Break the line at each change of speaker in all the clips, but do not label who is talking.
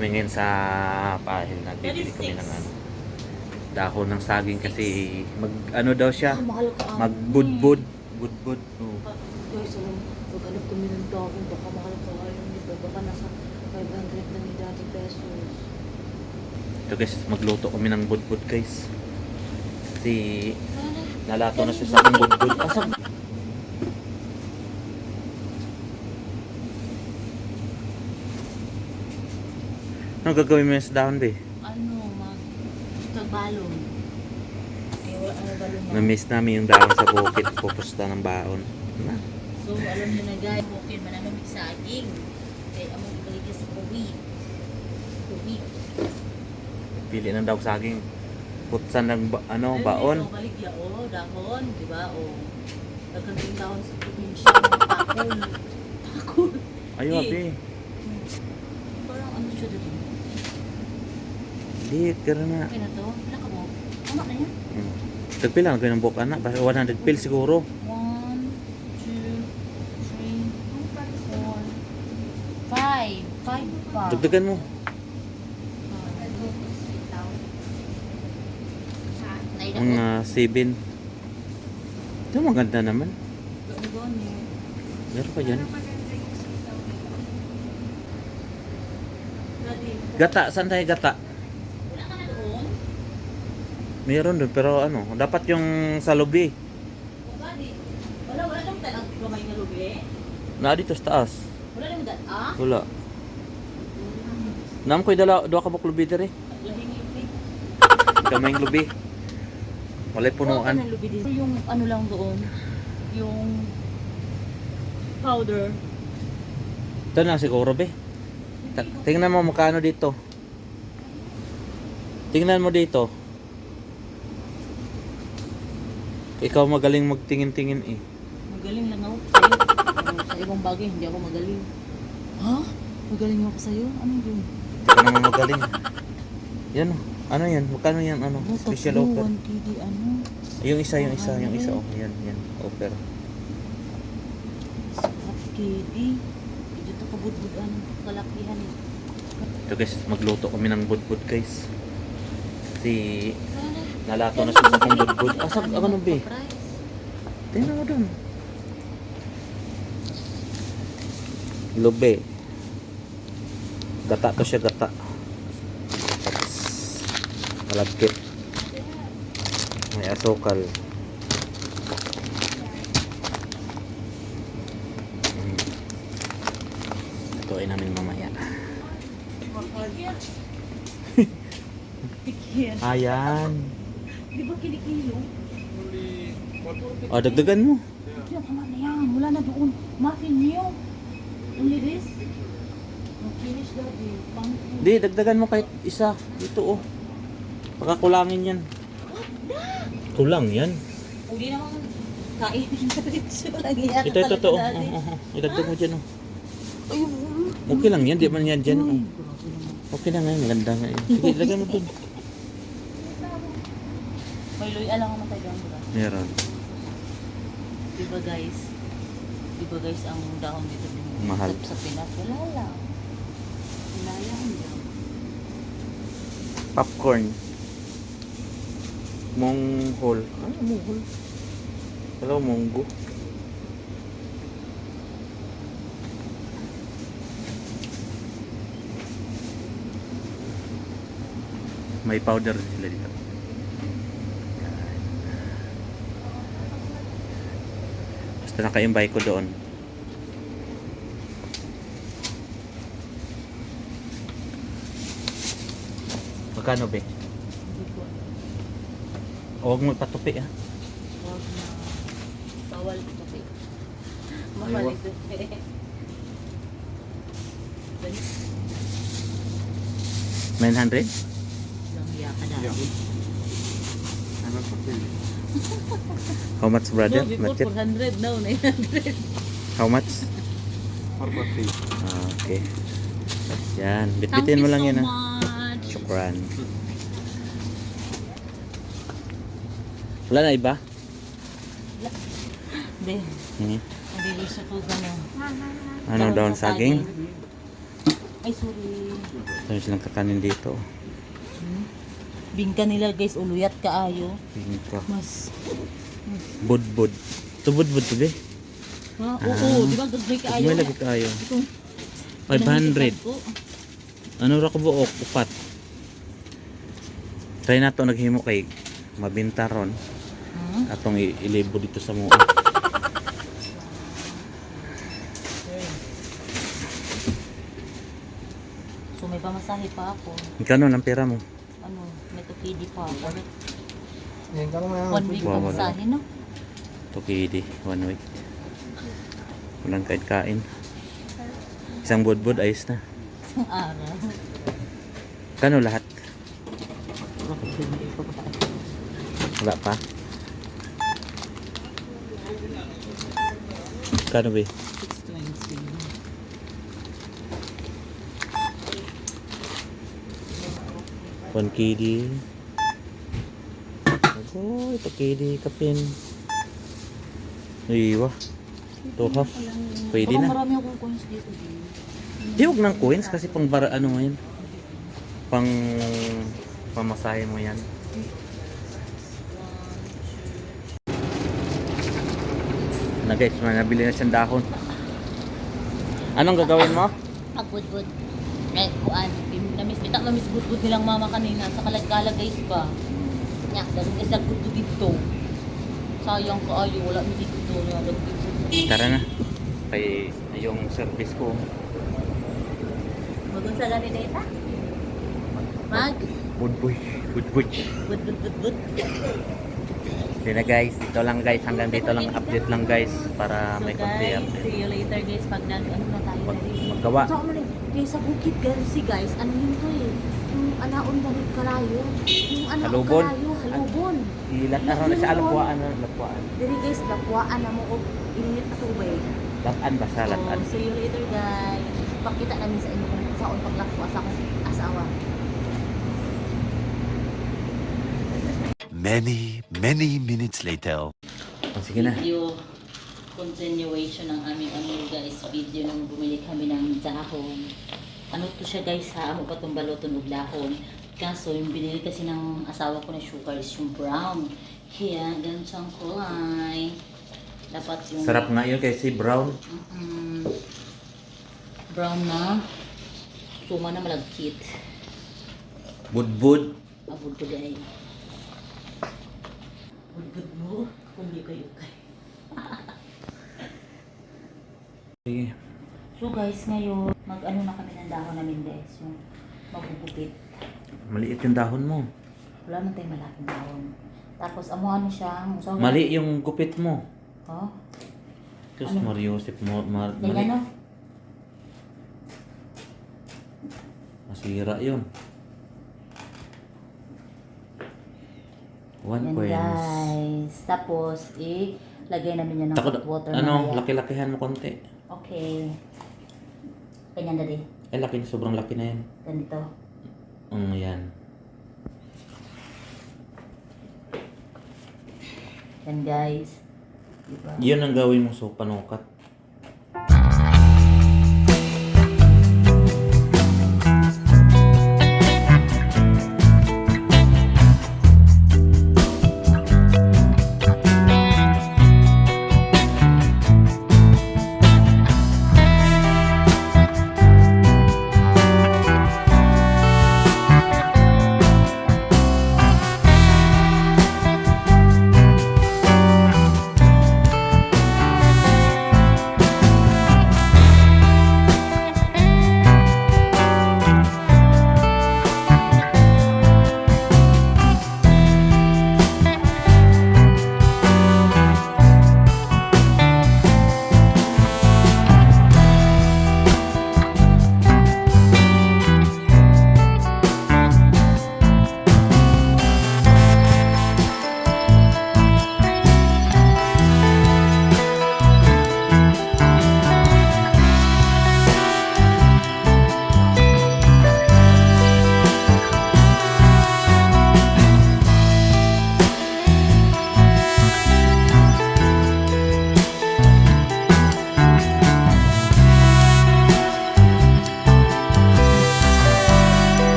kami ngayon sa pahil. Nagbibili kami ng ano, dahon ng saging kasi mag ano daw siya, magbudbud. Budbud. Oh.
Guys, maghanap kami ng dahon. Baka mahal ka nito. Baka nasa 500 na ni dati pesos.
Ito guys, magluto kami ng budbud guys. Kasi nalato na siya sa aking budbud. Asa? Ano gagawin mo sa dahon be?
Ano, mag... Gusto balon. Eh, wala ano?
Na-miss namin yung dahon sa bukid. Pupusta ng baon. Na.
So, alam niyo na guys, bukid mananamig saging. Kaya among ibalik sa kuwi. Kuwi.
Pili ng daw saging. Putsan ng ba- ano, baon.
Ay, balik ya, oh, dahon, di ba? Oh. Nagkanting dahon sa probinsya, takol. Takol.
Ayo,
Eh.
abi.
Parang ano siya dito?
Di, tira na.
Okay na to? Wala ka mo? Tama na yan?
Hmm. Tagpil lang gawin ng anak. Basta 100 pil siguro.
One, two, three, four, five. Five pa.
Dagdagan mo.
Ko.
Mga 7. Ito maganda naman. Meron pa dyan. Gata, saan tayo gata?
Ka na doon?
Meron doon, pero ano, dapat yung sa lobby.
O gani. Wala, wala naman tayo gamay na lubi.
Na dito sa taas.
Wala naman dat, ah?
Wala. Nam ko'y dala, doa ka buk lobby dere.
Lubi.
Kamay lobby. Walay punuan.
ng lubi din. Yung ano lang doon, yung powder.
Ito na siguro, be. Tingnan mo magkano dito. Tingnan mo dito. Ikaw magaling magtingin-tingin eh.
Magaling lang ako sa'yo. Pero sa ibang bagay, hindi ako magaling. Ha? Magaling ako sa'yo? Ano yun?
Hindi ka naman magaling. Yan oh. Ano yan? Magkano yan? Ano?
Ano,
Special
tatlo,
offer.
1 KD, ano?
Yung isa, yung isa, yung isa. Oh, yan, yan. Offer.
1 KD. Dito ka budbudan. Kalakihan eh.
Ito guys, magluto kami ng budbud guys. Kasi nalato na siya sa akong budbud. Asa, ano be?
Price.
Tingnan mo doon. Lube. Gata to siya, gata. Tapos, malagkit. May asukal. Mm. Ito ay namin mamaya.
Tikyan.
Ayan.
Di ba kinikilo?
O, dagdagan mo.
Tikyan, tama na yan. Wala na doon. Muffin niyo. Only this? No finish daddy. Pang
Di, dagdagan mo kahit isa. Dito, oh. Pagkakulangin yan. Kulang yan.
Hindi naman kain. Diretso lang yan.
Ito, ito, ito. Oh, oh, oh, oh. Idagdag mo dyan, oh. Okay lang yan, di man yan dyan. Oh. Okay na nga, maganda nga yun. Sige, lagyan mo dun.
May loy alang naman tayo doon, diba?
Meron.
Diba guys? Diba guys, ang dahon dito din.
Mahal.
Sa, sa Pinas, wala lang. Wala lang yan.
Popcorn. Monghol. Ano monghol? Hello, monggo. May powder sila dito. Basta nakaimbay ko doon. Magkano
ko.
Huwag mo patupi ah.
Wag na. Bawal eh. Mahal ito. eh. Dali.
900?
Lang iya ka dati.
How much, brother?
No, before
Budget?
400, now 900.
How much? Ah, okay. Yan. Bitbitin mo lang yan, ha?
much.
Shukran. Wala na iba?
Hindi,
Hmm.
hindi siya po gano'n.
Ano daw ang saging?
Ay, sorry.
Meron silang kakanin dito.
Bingka nila guys, uluyat kaayo.
Tingin ko.
Mas,
Budbud. Ito budbud to be.
ha? Oo,
Ah.
di ba gagmay kaayo?
May lagi kayo.
Ito,
500.
ko.
Ano ra ko buok? Upat. Try na to naghimo kay mabinta ron.
Ha?
Atong ilibo dito sa mua.
So may pamasahe pa ako.
Ikano ang pera mo?
Tukidi pa ako. One week
Wow, wala.
pamasahe, no?
Tukidi. One week. Walang kahit kain. Isang budbud ayos na.
Isang araw.
Kano lahat? Wala pa? Kano ba? 1 KD Agoy, ito KD kapin Iwa Ito half Pwede na
marami akong coins dito
Di huwag ng coins kasi pang bara ano mo yan Pang pamasahe mo yan na guys, nabili na siyang dahon. Anong gagawin mo?
Pagbudbud. Eh, kuan. Namis, bitak namis budbud nilang mama kanina sa kalagkala guys ba. Nya, dagang isa budbud dito. Sayang kaayo, wala mi dito budbud.
Tara na. Kay yung service ko.
Magunsa gani data? Mag
Budbuy. Budbuy.
budbud budbud.
Hindi na guys, dito lang guys, hanggang dito lang update lang guys para
So
may konti
guys,
update.
see you later guys pag nag ano na tayo
Mag-
na ano kaya sa bukid kasi guys, ano yun to eh, yung anaon ganit kalayo, yung anaon
Halubon?
kalayo, halubon.
Ilat araw na siya alapuan, ano, alapuan.
Diri guys, lapuaan na mo og init na tubig.
Latan ba sa latan?
So, see you later guys. Pakita namin sa inyo kung saan paglakwa sa akong asawa.
Many, many minutes later.
Oh, sige na.
Video continuation ng aming ano guys, video nung bumili kami ng dahon. Ano to siya guys ha, amo pa itong baluton og dahon. Kaso yung binili kasi ng asawa ko na sugar is yung brown. Kaya ganito ang kulay. Dapat yung
Sarap nga yun kasi brown.
Mm, brown na. Suma na malagkit.
Budbud.
Abod ko ay. Budbud mo, kung di kayo kay.
Sige.
So guys, ngayon, mag-ano na kami ng dahon namin guys, yung magugupit.
Maliit yung dahon mo.
Wala man tayong malaking dahon. Tapos amuhan mo siya, musaw.
Mali yung gupit mo.
Oh,
Diyos
Ano?
Mariosip mo. Ma- mali.
ganyan no?
Masira yun. One
Yan
coins.
guys. Tapos, eh, lagay namin yan ng
Takot,
water
ano, laki-lakihan mo konti.
Okay. Ganyan dali.
Eh, laki, sobrang laki na yan.
Ganito.
Mm, yan.
Yan guys. Diba?
Yun ang gawin mo so panukat.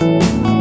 Thank you.